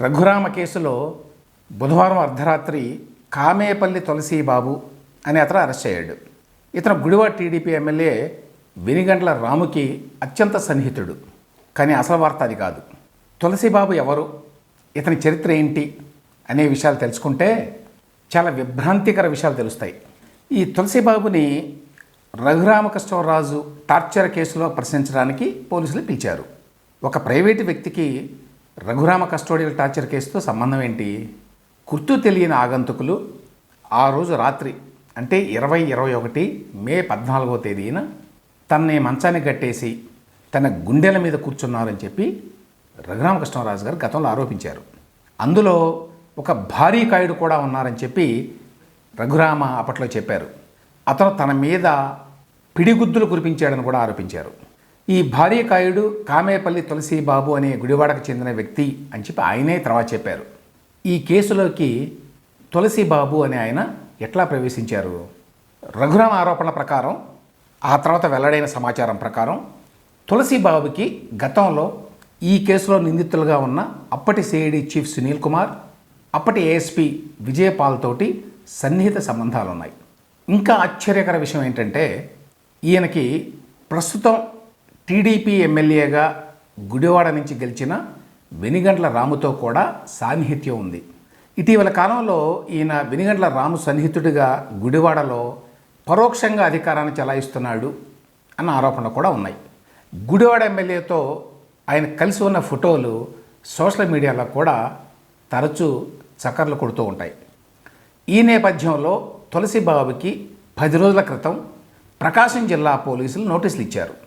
రఘురామ కేసులో బుధవారం అర్ధరాత్రి కామేపల్లి తులసి బాబు అనే అతను అరెస్ట్ అయ్యాడు. ఇతను గుడివా టీడీపీ ఎమ్మెల్యే వెనిగండ్ల రాముకి అత్యంత సన్నిహితుడు. కానీ అసలు వార్త అది కాదు. తులసిబాబు ఎవరు? ఇతని చరిత్ర ఏంటి? అనే విషయాలు తెలుసుకుంటే చాలా విభ్రాంతికర విషయాలు తెలుస్తాయి. ఈ తులసిబాబుని రఘురామకృష్ణరాజు టార్చర్ కేసులో ప్రశ్నించడానికి పోలీసులు పిలిచారు. ఒక ప్రైవేటు వ్యక్తికి రఘురామ కస్టోడియల్ టార్చర్ కేసుతో సంబంధం ఏంటి? గుర్తు తెలియని ఆగంతుకులు ఆ రోజు రాత్రి అంటే ఇరవై ఇరవై ఒకటి మే పద్నాలుగో తేదీన తనని మంచానికి కట్టేసి తన గుండెల మీద కూర్చున్నారని చెప్పి రఘురామకృష్ణరాజు గారు గతంలో ఆరోపించారు. అందులో ఒక భారీ కాయుడు కూడా ఉన్నారని చెప్పి రఘురామ అప్పట్లో చెప్పారు. అతను తన మీద పిడిగుద్దులు కురిపించాడని కూడా ఆరోపించారు. ఈ భార్యకాయుడు కామేపల్లి తులసి బాబు అనే గుడివాడకు చెందిన వ్యక్తి అని చెప్పి ఆయనే తర్వాత చెప్పారు. ఈ కేసులోకి తులసి బాబు అనే ఆయన ఎట్లా ప్రవేశించారు? రఘురామ ఆరోపణ ప్రకారం ఆ తర్వాత వెల్లడైన సమాచారం ప్రకారం తులసి బాబుకి గతంలో ఈ కేసులో నిందితులుగా ఉన్న అప్పటి సిఐడి చీఫ్ సునీల్ కుమార్ అప్పటి ఏఎస్పి విజయపాల్ తోటి సన్నిహిత సంబంధాలు ఉన్నాయి ఇంకా ఆశ్చర్యకర విషయం ఏంటంటే ఈయనకి ప్రస్తుతం టీడీపీ ఎమ్మెల్యేగా గుడివాడ నుంచి గెలిచిన వెనిగండ్ల రాముతో కూడా సాన్నిహిత్యం ఉంది. ఇటీవల కాలంలో ఈయన వెనిగండ్ల రాము సన్నిహితుడిగా గుడివాడలో పరోక్షంగా అధికారాన్ని చెలాయిస్తున్నాడు అన్న ఆరోపణలు కూడా ఉన్నాయి. గుడివాడ ఎమ్మెల్యేతో ఆయన కలిసి ఉన్న ఫోటోలు సోషల్ మీడియాలో కూడా తరచూ చక్కర్లు కొడుతూ ఉంటాయి. ఈ నేపథ్యంలో తులసి బాబుకి పది రోజుల క్రితం ప్రకాశం జిల్లా పోలీసులు నోటీసులు ఇచ్చారు.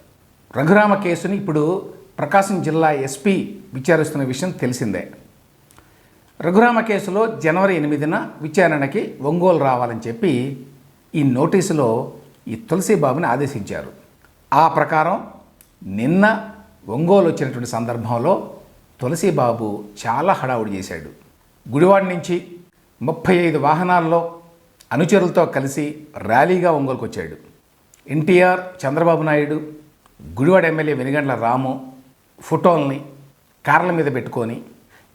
రఘురామ కేసుని ఇప్పుడు ప్రకాశం జిల్లా ఎస్పీ విచారిస్తున్న విషయం తెలిసిందే. రఘురామ కేసులో జనవరి ఎనిమిదిన విచారణకి ఒంగోలు రావాలని చెప్పి ఈ నోటీసులో ఈ తులసి బాబుని ఆదేశించారు. ఆ ప్రకారం నిన్న ఒంగోలు వచ్చినటువంటి సందర్భంలో తులసి బాబు చాలా హడావుడి చేశాడు. గుడివాడ నుంచి ముప్పై ఐదు వాహనాల్లో అనుచరులతో కలిసి ర్యాలీగా ఒంగోలుకు వచ్చాడు ఎన్టీఆర్ చంద్రబాబు నాయుడు గుడివాడ ఎమ్మెల్యే వెనుగండ్ల రాము ఫోటోల్ని కార్ల మీద పెట్టుకొని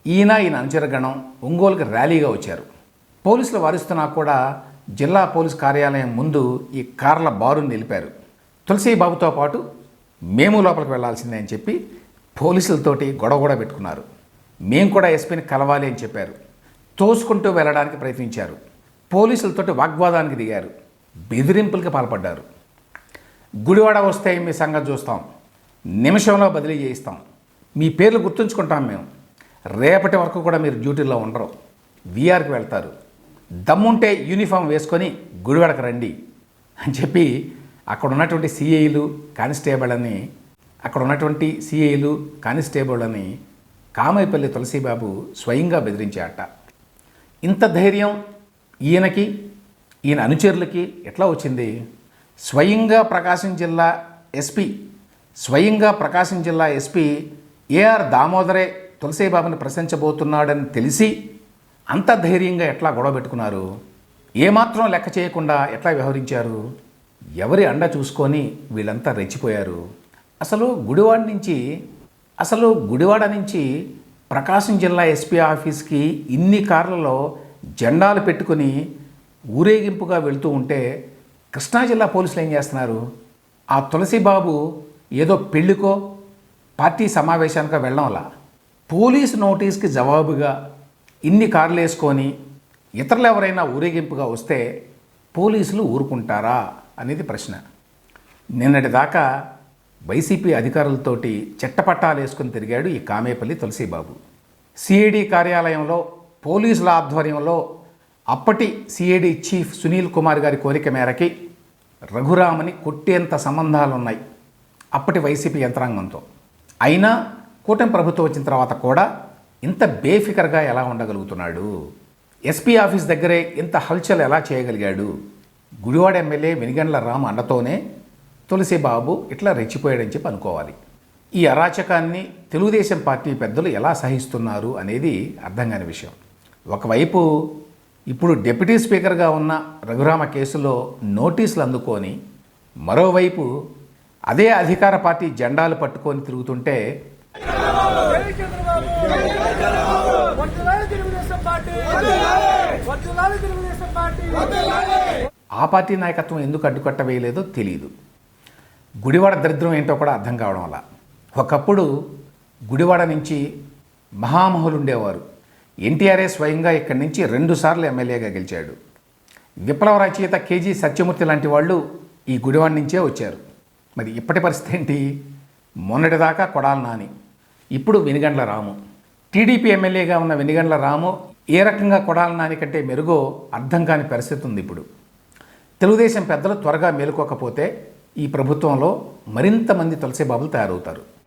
ఈయన ఈయన అనుచరగణం ఒంగోలుకి ర్యాలీగా వచ్చారు. పోలీసులు వారిస్తున్నా కూడా జిల్లా పోలీస్ కార్యాలయం ముందు ఈ కార్ల బారుని నిలిపారు. తులసి బాబుతో పాటు మేము లోపలికి వెళ్ళాల్సిందే అని చెప్పి పోలీసులతోటి గొడవ కూడా పెట్టుకున్నారు. మేము కూడా ఎస్పీని కలవాలి అని చెప్పారు. తోసుకుంటూ వెళ్ళడానికి ప్రయత్నించారు. పోలీసులతోటి వాగ్వాదానికి దిగారు. బెదిరింపులకి పాల్పడ్డారు. గుడివాడ వస్తే మీ సంగతి చూస్తాం. నిమిషంలో బదిలీ చేయిస్తాం. మీ పేర్లు గుర్తుంచుకుంటాం మేము. రేపటి వరకు కూడా మీరు డ్యూటీలో ఉండరు. వీఆర్కి వెళ్తారు. దమ్ముంటే యూనిఫామ్ వేసుకొని గుడివాడకు రండి అని చెప్పి అక్కడ ఉన్నటువంటి సిఐలు కానిస్టేబుల్ అని అక్కడ ఉన్నటువంటి సిఐలు కానిస్టేబుల్ అని కామైపల్లి తులసిబాబు స్వయంగా బెదిరించాట ఇంత ధైర్యం ఈయనకి ఈయన అనుచరులకి ఎట్లా వచ్చింది? స్వయంగా ప్రకాశం జిల్లా ఎస్పీ స్వయంగా ప్రకాశం జిల్లా ఎస్పీ ఏఆర్ దామోదరే తులసీబాబుని ప్రశంసబోతున్నాడని తెలిసి అంత ధైర్యంగా ఎట్లా గొడవ పెట్టుకున్నారు? ఏమాత్రం లెక్క చేయకుండా ఎట్లా వ్యవహరించారు? ఎవరి అండ చూసుకొని వీళ్ళంతా రెచ్చిపోయారు? అసలు గుడివాడ నుంచి అసలు గుడివాడ నుంచి ప్రకాశం జిల్లా ఎస్పీ ఆఫీస్కి ఇన్ని కార్లలో జెండాలు పెట్టుకుని ఊరేగింపుగా వెళ్తూ ఉంటే కృష్ణా జిల్లా పోలీసులు ఏం చేస్తున్నారు? ఆ తులసిబాబు ఏదో పెళ్ళికో పార్టీ సమావేశానికో వెళ్ళడంలా పోలీసు నోటీస్కి జవాబుగా ఇన్ని కార్లు వేసుకొని ఇతరులు ఎవరైనా ఊరేగింపుగా వస్తే పోలీసులు ఊరుకుంటారా అనేది ప్రశ్న. నిన్నటి దాకా వైసీపీ అధికారులతోటి చెట్టపట్టాలు వేసుకుని తిరిగాడు ఈ కామేపల్లి తులసిబాబు. సిఐడి కార్యాలయంలో పోలీసుల ఆధ్వర్యంలో అప్పటి సిఐడి చీఫ్ సునీల్ కుమార్ గారి కోరిక మేరకి రఘురామని కొట్టేంత సంబంధాలున్నాయి. అప్పటి వైసీపీ యంత్రాంగంతో. అయినా కూటమి ప్రభుత్వం వచ్చిన తర్వాత కూడా ఇంత బేఫికర్గా ఎలా ఉండగలుగుతున్నాడు? ఎస్పీ ఆఫీస్ దగ్గరే ఇంత హల్చల్ ఎలా చేయగలిగాడు? గుడివాడ ఎమ్మెల్యే వెనిగండ్ల రామ్ అండతోనే తులసిబాబు ఇట్లా రెచ్చిపోయాడని చెప్పి అనుకోవాలి. ఈ అరాచకాన్ని తెలుగుదేశం పార్టీ పెద్దలు ఎలా సహిస్తున్నారు అనేది అర్థం కాని విషయం. ఒకవైపు ఇప్పుడు డిప్యూటీ స్పీకర్గా ఉన్న రఘురామ కేసులో నోటీసులు అందుకొని మరోవైపు అదే అధికార పార్టీ జెండాలు పట్టుకొని తిరుగుతుంటే ఆ పార్టీ నాయకత్వం ఎందుకు అడ్డుకట్ట వేయలేదో తెలియదు గుడివాడ దరిద్రం ఏంటో కూడా అర్థం కావడం వల్ల. ఒకప్పుడు గుడివాడ నుంచి మహామహులు ఉండేవారు. ఎన్టీఆర్ఏ స్వయంగా ఇక్కడి నుంచి రెండుసార్లు ఎమ్మెల్యేగా గెలిచాడు. విప్లవ రచయిత కేజీ సత్యమూర్తి లాంటి వాళ్ళు ఈ గుడివాడ నుంచే వచ్చారు. మరి ఇప్పటి పరిస్థితి ఏంటి? మొన్నటిదాకా కొడాలి నాని ఇప్పుడు వెనుగండ్ల రాము. టీడీపీ ఎమ్మెల్యేగా ఉన్న వెనుగండ్ల రాము ఏ రకంగా కొడాలి నాని కంటే మెరుగో అర్థం కాని పరిస్థితి ఉంది ఇప్పుడు. తెలుగుదేశం పెద్దలు త్వరగా మేలుకోకపోతే ఈ ప్రభుత్వంలో మరింత మంది తులసి బాబులు తయారవుతారు.